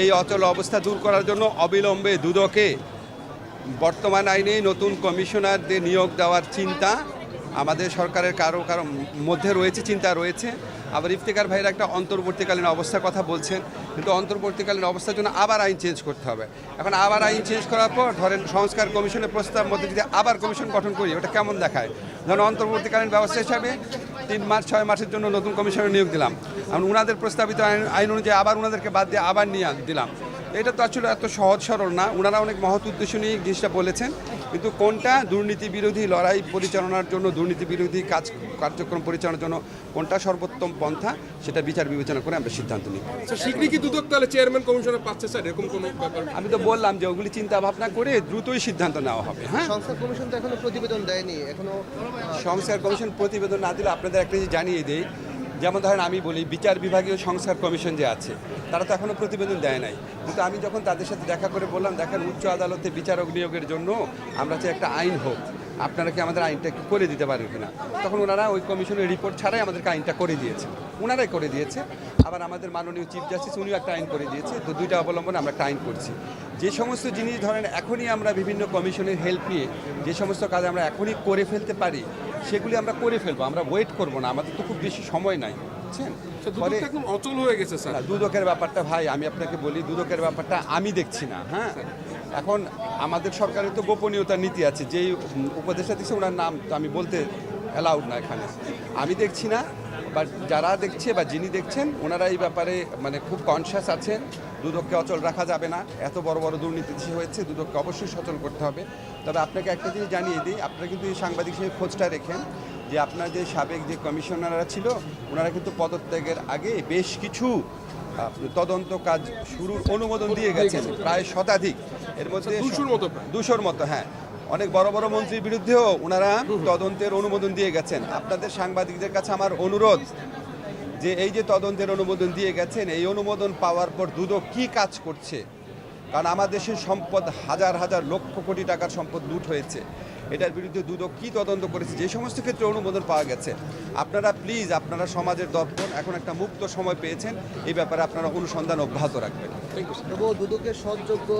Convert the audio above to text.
এই অচল অবস্থা দূর করার জন্য অবিলম্বে দুদকে বর্তমান আইনে নতুন কমিশনারদের নিয়োগ দেওয়ার চিন্তা আমাদের সরকারের কারও কারও মধ্যে রয়েছে, চিন্তা রয়েছে। আবার ইফতেকার ভাইয়ের একটা অন্তর্বর্তীকালীন অবস্থার কথা বলছেন, কিন্তু অন্তর্বর্তীকালীন অবস্থার জন্য আবার আইন চেঞ্জ করতে হবে। এখন আবার আইন চেঞ্জ করার পর ধরেন সংস্কার কমিশনের প্রস্তাব মধ্যে যদি আবার কমিশন গঠন করি, ওটা কেমন দেখায়? ধরেন অন্তর্বর্তীকালীন ব্যবস্থা হিসাবে তিন মাস, ছয় মাসের জন্য নতুন কমিশনের নিয়োগ দিলাম। এখন উনাদের প্রস্তাবিত আইন আইন অনুযায়ী আবার ওনাদেরকে বাদ দিয়ে আবার নিয়ে দিলাম। এটা তো আসলে এত সহজ সরল না। ওনারা অনেক মহৎ উদ্দেশ্য নিয়ে জিনিসটা বলেছেন। কিন্তু কোনটা দুর্নীতি বিরোধী লড়াই পরিচালনার জন্য দুর্নীতি বিরোধী কাজ কার্যক্রম পরিচালনার জন্য কোনটা সর্বোত্তম পন্থা সেটা বিচার বিবেচনা করে আমরা সিদ্ধান্ত নিই। শীঘ্রই কি দুদক তাহলে চেয়ারম্যান কমিশনার পাচ্ছে স্যার এরকম কোনো ব্যাপার? আমি তো বললাম যে ওগুলি চিন্তা ভাবনা করে দ্রুতই সিদ্ধান্ত নেওয়া হবে হ্যাঁ? সংস্কার কমিশন তো এখনও প্রতিবেদন দেয়নি এখনও সংস্কার কমিশন প্রতিবেদন না দিলে আপনাদের একটা জিনিস জানিয়ে দেই। যেমন ধরেন আমি বলি, বিচার বিভাগীয় সংস্কার কমিশন যে আছে, তারা তো এখনও প্রতিবেদন দেয় নাই। কিন্তু আমি যখন তাদের সাথে দেখা করে বললাম, দেখেন, উচ্চ আদালতে বিচারক নিয়োগের জন্য আমরা চাই একটা আইন হোক। আপনারা কি আমাদের আইনটা করে দিতে পারেন কিনা? তখন ওনারা ওই কমিশনের রিপোর্ট ছাড়াই আমাদেরকে আইনটা করে দিয়েছে। ওনারাই করে দিয়েছে। আবার আমাদের মাননীয় চিফ জাস্টিস উনিও একটা আইন করে দিয়েছে। তো দুইটা অবলম্বনে আমরা একটা আইন করছি। যে সমস্ত জিনিস ধরেন, এখনই আমরা বিভিন্ন কমিশনের হেল্প নিয়ে যে সমস্ত কাজ আমরা এখনই করে ফেলতে পারি সেগুলি আমরা করে ফেলব আমরা ওয়েট করব না আমাদের তো খুব বেশি সময় নাই বুঝছেন? পরে অচল হয়ে গেছে স্যার। না, দুদকের ব্যাপারটা ভাই আমি আপনাকে বলি দুদকের ব্যাপারটা আমি দেখছি না হ্যাঁ? এখন আমাদের সরকারের তো গোপনীয়তার নীতি আছে যেই উপদেষ্টা দিচ্ছে ওনার নাম তো আমি বলতে অ্যালাউড না এখানে। আমি দেখছি না বা যারা দেখছে বা যিনি দেখছেন ওনারা এই ব্যাপারে মানে খুব কনসিয়াস আছেন। দুদককে অচল রাখা যাবে না। এত বড় বড় দুর্নীতি যে হয়েছে দুদককে অবশ্যই সচল করতে হবে। তবে আপনাকে একটা জিনিস জানিয়ে দিই আপনারা কিন্তু এই সাংবাদিক হিসেবে খোঁজটা রেখেন যে আপনার যে সাবেক যে কমিশনাররা ছিল ওনারা কিন্তু পদত্যাগের আগে বেশ কিছু তদন্ত কাজ শুরুর অনুমোদন দিয়ে গেছেন প্রায় শতাধিক। এর মধ্যে আচ্ছা, দুশোর মতো দুশোর মতো হ্যাঁ। অনেক বড় বড় মন্ত্রীর বিরুদ্ধেও ওনারা তদন্তের অনুমোদন দিয়ে গেছেন। আপনাদের সাংবাদিকদের কাছে আমার অনুরোধ যে এই যে তদন্তের অনুমোদন দিয়ে গেছেন এই অনুমোদন পাওয়ার পর দুদক কি কাজ করছে? কারণ আমার দেশের সম্পদ হাজার হাজার লক্ষ কোটি টাকার সম্পদ লুট হয়েছে। এটার বিরুদ্ধে দুদক কি তদন্ত করেছে যে সমস্ত ক্ষেত্রে অনুমোদন পাওয়া গেছে আপনারা প্লিজ আপনারা সমাজের দর্পণ এখন একটা মুক্ত সময় পেয়েছেন। এই ব্যাপারে আপনারা অনুসন্ধান অব্যাহত রাখবেন। তবুও দুদকের সৎযোগ্য